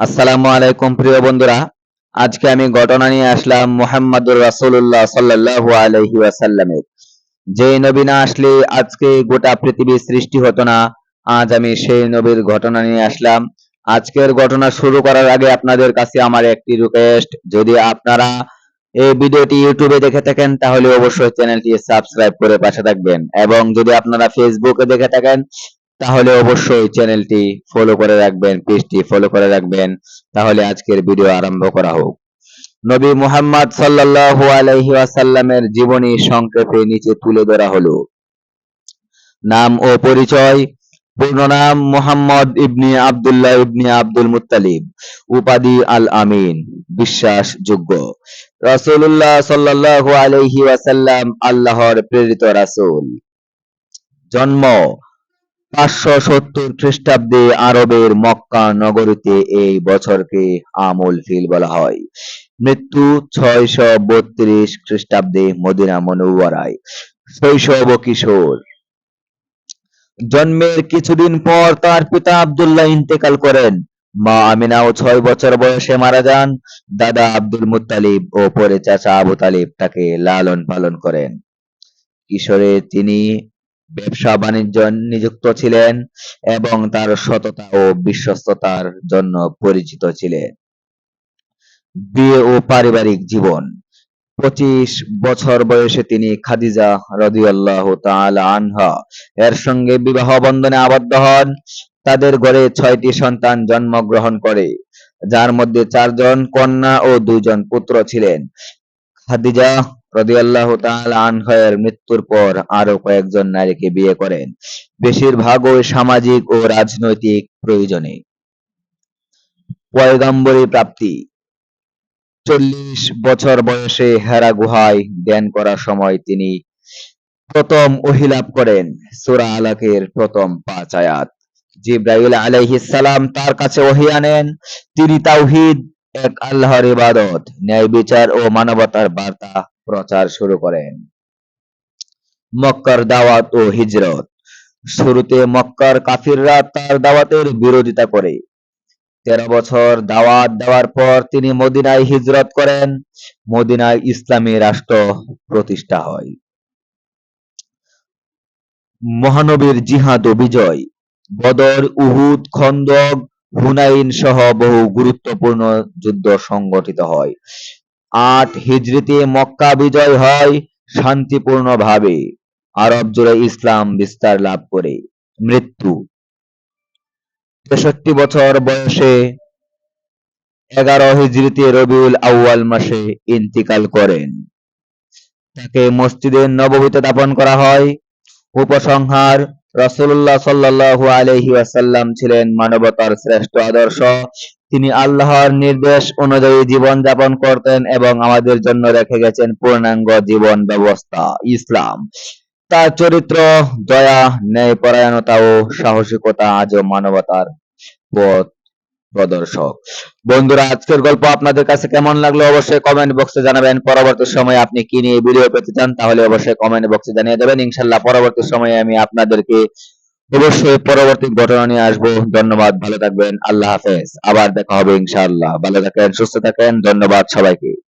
আসসালামু আলাইকুম প্রিয় বন্ধুরা, আজকে আমি ঘটনা নিয়ে আসলাম মোহাম্মদুর রাসূলুল্লাহ সাল্লাল্লাহু আলাইহি ওয়াসাল্লামের। যে নবী না আসলে আজকে গোটা পৃথিবী সৃষ্টি হতো না, আজ আমি সেই নবীর ঘটনা নিয়ে আসলাম। আজকের ঘটনা শুরু করার আগে আপনাদের কাছে আমার একটি রিকোয়েস্ট যদি আপনারা এই ভিডিওটি ইউটিউবে দেখে থাকেন, তাহলে অবশ্যই চ্যানেলটি সাবস্ক্রাইব করে পাশে থাকবেন। এবং যদি আপনারা ফেসবুকে দেখে থাকেন তাহলে অবশ্যই চ্যানেলটি ফলো করে রাখবেন পেজটি ফলো করে রাখবেন। তাহলে আজকের ভিডিও আরম্ভ করা হোক। নবী মুহাম্মদ সাল্লাল্লাহু আলাইহি ওয়াসাল্লামের জীবনী সংক্ষেপে নিচে তুলে ধরা হলো। নাম ও পরিচয়, পূর্ণ নাম Muhammad ibn Abdullah ibn Abdul Muttalib, উপাধি আল আমিন বিশ্বাসযোগ্য। রাসূলুল্লাহ সাল্লাল্লাহু আলাইহি ওয়াসাল্লাম আল্লাহর প্রেরিত রাসূল। জন্ম পাঁচশো সত্তর খ্রিস্টাব্দে আরবের মক্কা নগরীতে এই বছরকে আমল ফিল বলা হয়। মৃত্যু ছয়শো বত্রিশ খ্রিস্টাব্দে মদিনা মনুয়ারায়। শৈশব কিশোর। জন্মের কিছুদিন পর তার পিতা আব্দুল্লাহ ইন্তেকাল করেন। মা আমিনাও ছয় বছর বয়সে মারা যান। দাদা আব্দুল মুত্তালিব ও পরে চাচা আবু তালিব তাকে লালন পালন করেন। কিশোরে তিনি ব্যবসা বাণিজ্য নিযুক্ত ছিলেন এবং তার সততা ও বিশ্বস্ততার জন্য পরিচিত ছিলেন। বিয়ে ও পারিবারিক জীবন। পঁচিশ বছর বয়সে তিনি খাদিজা রাদিয়াল্লাহু তাআলা আনহা, এর সঙ্গে বিবাহ বন্ধনে আবদ্ধ হন। তাদের ঘরে ছয়টি সন্তান জন্মগ্রহণ করে, যার মধ্যে চারজন কন্যা ও দুইজন পুত্র ছিলেন। খাদিজা রাদিয়াল্লাহু তাআলা আনহা-এর মৃত্যুর পর আরও কয়েকজন নারীকে বিয়ে করেন। বেশিরভাগই সামাজিক ও রাজনৈতিক প্রয়োজনে। পয়গাম্বরী প্রাপ্তি। চল্লিশ বছর বয়সে হেরা গুহায় ধ্যান করার সময় তিনি প্রথম ওহী লাভ করেন সূরা আলাকের প্রথম পাঁচ আয়াত। জিব্রাইল সালাম তার কাছে ওহী আনেন, তিনি তাওহীদ, এক আল্লাহর ইবাদত ন্যায় বিচার ও মানবতার বার্তা প্রচার শুরু করেন। মক্কার দাওয়াত ও হিজরত। শুরুতে মক্কার কাফিররা তার দাওয়াতের বিরোধিতা করে। তেরো বছর দাওয়াত দেওয়ার পর তিনি মদিনায় হিজরত করেন। মদিনায় ইসলামী রাষ্ট্র প্রতিষ্ঠা হয়। মহানবীর জিহাদ ও বিজয়। বদর, উহুদ, খন্দক, হুনাইন সহ বহু গুরুত্বপূর্ণ যুদ্ধ সংগঠিত হয়। আট হিজরিতে মক্কা বিজয় হয় শান্তিপূর্ণভাবে। আরব জুড়ে ইসলাম বিস্তার লাভ করে। মৃত্যু। তেষট্টি বছর বয়সে এগারো হিজরিতে রবিউল আউয়াল মাসে ইন্তিকাল করেন। তাকে মসজিদে নববীতে দাফন করা হয়। উপসংহার রাসূলুল্লাহ সাল্লাল্লাহু আলাইহি ওয়াসাল্লাম ছিলেন মানবতার শ্রেষ্ঠ আদর্শ। তিনি আল্লাহর নির্দেশ অনুযায়ী জীবন যাপন করতেন এবং আমাদের জন্য রেখে গেছেন পূর্ণাঙ্গ জীবন ব্যবস্থা, ইসলাম। তার চরিত্র, দয়া ন্যায়পরায়ণতা ও সাহসিকতা আজও মানবতার পথ প্রদর্শক। বন্ধুরা, আজকের গল্প আপনাদের কাছে কেমন লাগল অবশ্যই কমেন্ট বক্সে জানাবেন। পরবর্তী সময়ে আপনি কি নিয়ে ভিডিও পেতে চান, তাহলে অবশ্যই কমেন্ট বক্সে জানিয়ে দেবেন। ইনশাল্লাহ পরবর্তী সময়ে আমি আপনাদেরকে অবশ্যই পরবর্তী ঘটনা নিয়ে আসব। ধন্যবাদ, ভালো থাকবেন, আল্লাহ হাফেজ। আবার দেখা হবে ইনশাআল্লাহ। ভালো থাকেন, সুস্থ থাকেন, ধন্যবাদ সবাইকে।